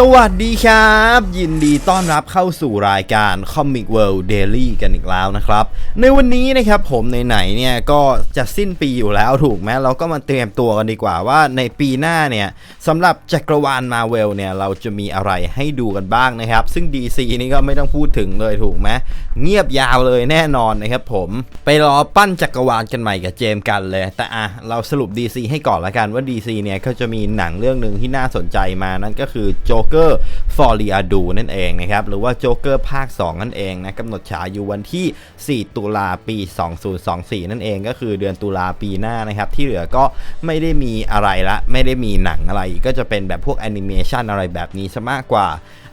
สวัสดีครับ ยินดีต้อนรับเข้าสู่รายการ Comic World Daily กันอีกแล้วนะครับ ในวันนี้นะครับผมไหนๆเนี่ยก็จะสิ้นปีอยู่แล้วถูกไหมเราก็มาเตรียมตัวกันดีกว่าว่าในปีหน้าเนี่ยสำหรับจักรวาลมาเวลเนี่ยเราจะมีอะไรให้ดูกันบ้างนะครับ ซึ่ง DC นี่ก็ไม่ต้องพูดถึงเลยถูกไหมเงียบยาวเลยแน่นอนนะครับผมไปรอปั้นจักรวาลกันใหม่กับเจมกันเลย แต่อะเราสรุป DC ให้ก่อนละกันว่า DC เนี่ยก็จะมีหนังเรื่องหนึ่งที่น่าสนใจมานั่นก็คือโจเกอร์ฟอริอาดูนั่นเองนะครับหรือว่าโจเกอร์ภาค 2 นั่นเองนะกำหนดฉายอยู่วันที่ 4 ตุลาปี 2024 นั่นเองก็คือเดือนตุลาปีหน้านะครับ ที่เหลือก็ไม่ได้มีอะไรละ ไม่ได้มีหนังอะไร ก็จะเป็นแบบพวกแอนิเมชันอะไรแบบนี้ซะมากกว่า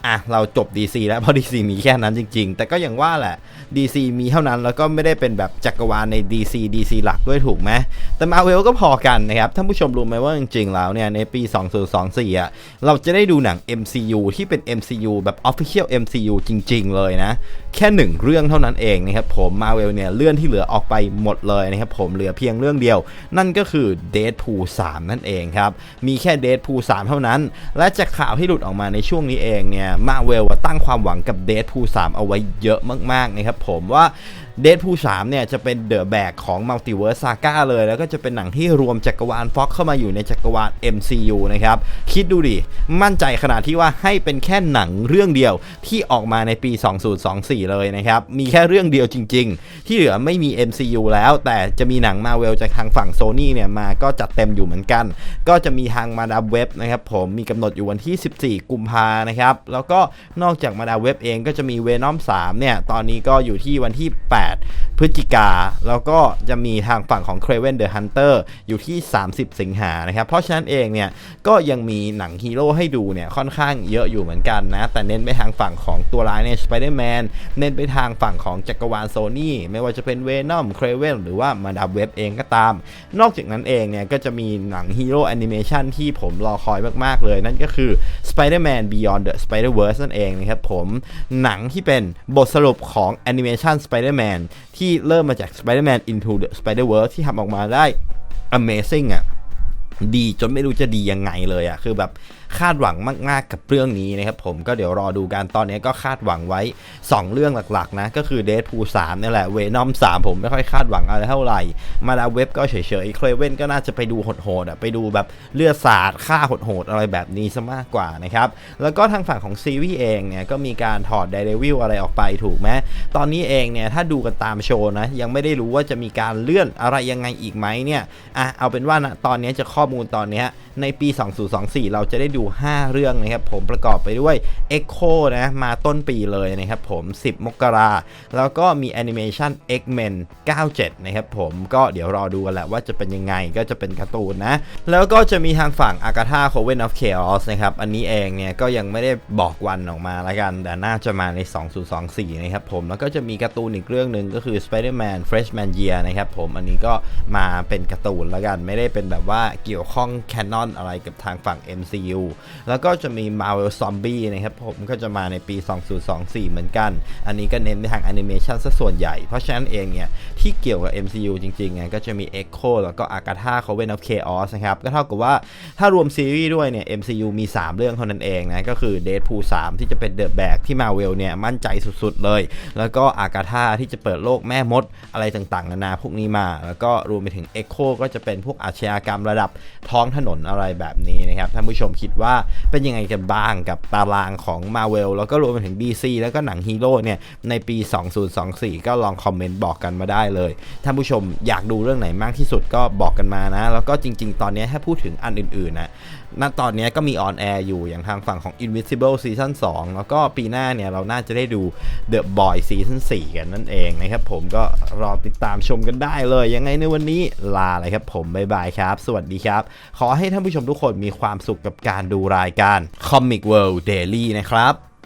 อะเราจบ DC แล้วเพราะ DC มีแค่นั้นจริง ๆ แต่ก็อย่างว่าแหละ DC มีเท่านั้นแล้วก็ไม่ได้เป็นแบบจักรวาลใน DC DC หลักด้วยถูกไหมแต่ Marvel ก็พอกันนะครับท่านผู้ชมรู้ไหมว่าจริงๆแล้วเนี่ยในปี 2024อะเราจะได้ดูหนัง MCU ที่เป็น MCU แบบ Official MCU จริง ๆ เลยนะ แค่หนึ่งเรื่องเท่านั้นเองนะครับผม Marvel เนี่ยเลื่อนที่เหลือออกไปหมดเลยนะครับผมเหลือเพียงเรื่องเดียว นั่นก็คือ Deadpool 3 นั่นเองครับมีแค่ Deadpool 3 เท่านั้น และจากข่าวที่หลุดออกมาในช่วงนี้เองเนี่ยมาเวลตั้งความหวังกับเดทพูสามเอาไว้เยอะมากๆนะครับผมว่าเด p พู3เนี่ยจะเป็นเดอะแบกของมัลติเวิร์สซาก้าเลย แล้วก็จะเป็นหนังที่รวมจักรวาลฟ็อกเข้ามาอยู่ในจักรวาล MCU นะครับ คิดดูดิ มั่นใจขนาดที่ว่าให้เป็นแค่หนังเรื่องเดียวที่ออกมาในปี 2024 เลยนะครับ มีแค่เรื่องเดียวจริง ๆ ที่เหลือไม่มี MCU แล้ว แต่จะมีหนังมาเวลจากทางฝั่งโซนี่เนี่ยมาก็จัดเต็มอยู่เหมือนกัน ก็จะมีทางมาดาเว็บนะครับผมมีกำหนดอยู่วันที่ 14 กุมภานะครับแล้วก็นอกจากมาดาเว็บเองก็จะมีเวนอม3เนี่ยตอนนี้ก็อยู่ที่วันที่ 8พฤศจิกา แล้วก็จะมีทางฝั่งของ Craven the Hunter อยู่ที่ 30 สิงหานะครับ เพราะฉะนั้นเองเนี่ยก็ยังมีหนังฮีโร่ให้ดูเนี่ยค่อนข้างเยอะอยู่เหมือนกันนะ แต่เน้นไปทางฝั่งของตัวร้ายเนี่ย Spider-Man เน้นไปทางฝั่งของจักรวาลโซนี่ไม่ว่าจะเป็น Venom Craven หรือว่ามาดาเว็บเองก็ตาม นอกจากนั้นเองเนี่ยก็จะมีหนังฮีโร่แอนิเมชันที่ผมรอคอยมาก ๆ เลย นั่นก็คือ Spider-Man Beyond the Spider-Verse นั่นเองนะครับผมหนังที่เป็นบทสรุปของแอนิเมชัน Spider-Man ที่เริ่มมาจาก Spider-Man Into the Spider-Verse ที่ทำออกมาได้ Amazing อะ่ะดีจนไม่รู้จะดียังไงเลยอะ่ะคือแบบ คาดหวังมาก ๆ กับเรื่องนี้นะครับผมก็เดี๋ยวรอดูกันตอนนี้ก็คาดหวังไว้ 2 เรื่องหลัก ๆ นะ ก็คือ Deadpool 3นี่แหละเวนอม3ผมไม่ค่อยคาดหวังอะไรเท่าไหร่ มาดาเว็บก็เฉยๆเคลเว่นก็น่าจะไปดูโหดๆอะไปดูแบบเลือดสาดฆ่าโหดๆอะไรแบบนี้ซะมากกว่านะครับแล้วก็ทางฝั่งของซีรีส์เองเนี่ยก็มีการถอดไดเรวิลอะไรออกไปถูกไหมตอนนี้เองเนี่ยถ้าดูกันตามโชว์นะยังไม่ได้รู้ว่าจะมีการเลื่อนอะไรยังไงอีกไหมเนี่ยอะเอาเป็นว่านะตอนนี้จะข้อมูลตอนนี้ในปี 2024 เราจะได้ดู5 เรื่องนะครับผมประกอบไปด้วย Echo นะมาต้นปีเลยนะครับผม 10 มกราแล้วก็มีแอนิเมชัน X-Men 97 นะครับผมก็เดี๋ยวรอดูกันแหละว่าจะเป็นยังไงก็จะเป็นการ์ตูนนะ แล้วก็จะมีทางฝั่ง Agatha Coven of Chaos นะครับอันนี้เองเนี่ยก็ยังไม่ได้บอกวันออกมาละกัน แต่น่าจะมาใน 2024 นะครับผมแล้วก็จะมีการ์ตูนอีกเรื่องหนึ่งก็คือ Spider-Man Freshman Year นะครับผมอันนี้ก็มาเป็นการ์ตูนละกันไม่ได้เป็นแบบว่าเกี่ยวข้องแคนนอนอะไรกับทางฝั่ง MCU แล้วก็จะมี Marvel Zombie นะครับผมก็จะมาในปี 2024 เหมือนกัน อันนี้ก็เน้นไปทางแอนิเมชันซะส่วนใหญ่ เพราะฉะนั้นเองเนี่ย ที่เกี่ยวกับ MCU จริงๆไงก็จะมี Echo แล้วก็ Agatha Coven of Chaos นะครับ ก็เท่ากับว่าถ้ารวมซีรีส์ด้วยเนี่ย MCU มี 3 เรื่องเท่านั้นเองนะ ก็คือ Deadpool 3 ที่จะเป็น The Bag ที่ Marvel เนี่ย มั่นใจสุดๆเลย แล้วก็ Agatha ที่จะเปิดโลกแม่มดอะไรต่างๆ นานาพวกนี้มา แล้วก็รวมไปถึง Echo ก็จะเป็นพวกอาชญากรรมระดับท้องถนนอะไรแบบนี้นะครับท่านผู้ชมคิดว่าเป็นยังไงกันบ้างกับตารางของ Marvel แล้วก็รวมไปถึง DC แล้วก็หนังฮีโร่เนี่ยในปี 2024 ก็ลองคอมเมนต์บอกกันมาได้เลยท่านผู้ชมอยากดูเรื่องไหนมากที่สุดก็บอกกันมานะ แล้วก็จริง ๆ ตอนนี้ถ้าพูดถึงอันอื่นๆนะณตอนนี้ก็มีออนแอร์อยู่อย่างทางฝั่งของ Invisible Season 2 แล้วก็ปีหน้าเนี่ยเราน่าจะได้ดู The Boy Season 4 กันนั่นเองนะครับผมก็รอติดตามชมกันได้เลย ยังไงในวันนี้ลาเลยครับผมบ๊ายบายครับ สวัสดีครับ ขอให้ท่านผู้ชมทุกคนมีความสุขกับการดูรายการ Comic World Daily นะครับ